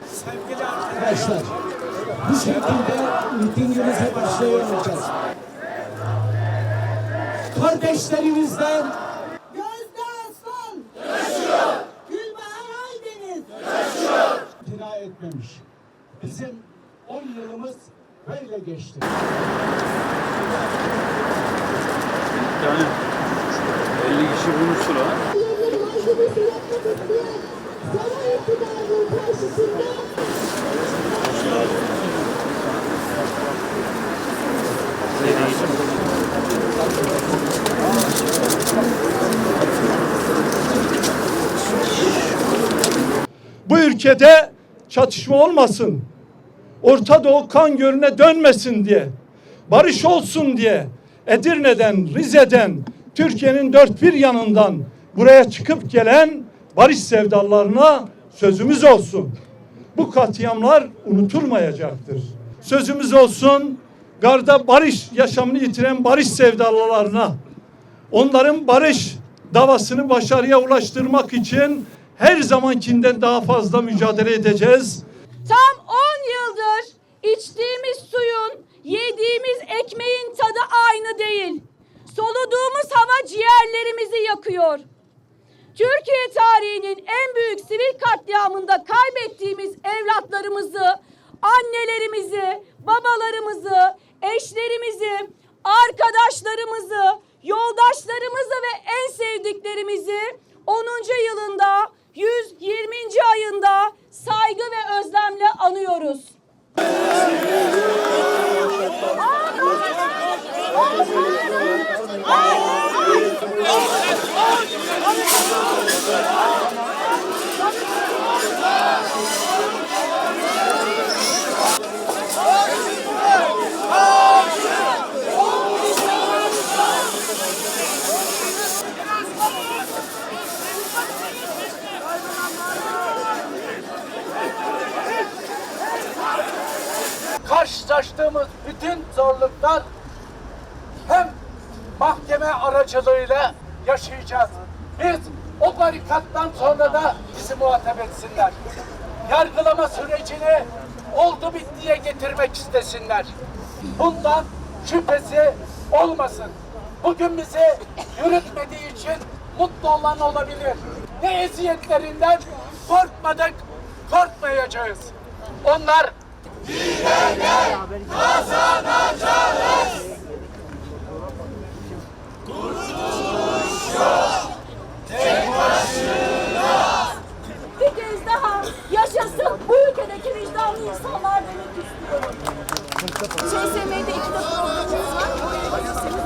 Arkadaşlar bu şekilde mitingimize başlayamayacağız. Kardeşlerimizden Gözde Aslan. Yaşıyor. Gülbahar Aydeniz. bina etmemiş. Bizim 10 yılımız böyle geçti. Bu ülkede çatışma olmasın. Orta Doğu kan gölüne dönmesin diye. Barış olsun diye. Edirne'den, Rize'den, Türkiye'nin dört bir yanından buraya çıkıp gelen barış sevdalarına sözümüz olsun. Bu katliamlar unutulmayacaktır. Sözümüz olsun garda barış yaşamını yitiren barış sevdalılarına onların barış davasını başarıya ulaştırmak için her zamankinden daha fazla mücadele edeceğiz. Tam 10 yıldır içtiğimiz suyun, yediğimiz ekmeğin tadı aynı değil. Soluduğumuz hava ciğerlerimizi yakıyor. Türkiye tarihinin en büyük sivil katliamında kaybettiğimiz evlatlarımızı, annelerimizi, babalarımızı, eşlerimizi, arkadaşlarımızı, yoldaşlarımızı ve en sevdiklerimizi 10. yılında 120. ayında saygı ve özlemle anıyoruz. Karşılaştığımız bütün zorluklar hem mahkeme aracılığıyla yaşayacağız. Biz o barikattan sonra da bizi muhatap etsinler. Yargılama sürecini oldu bittiye getirmek istesinler. Bundan şüphesi olmasın. Bugün bizi yürütmediği için mutlu olan olabilir. Ne eziyetlerinden korkmadık, korkmayacağız. Onlar Bir kez daha yaşasın bu ülkedeki vicdanlı insanlar demek istiyorum. ÇSM'de ikide programımız var. Oraya gelirseniz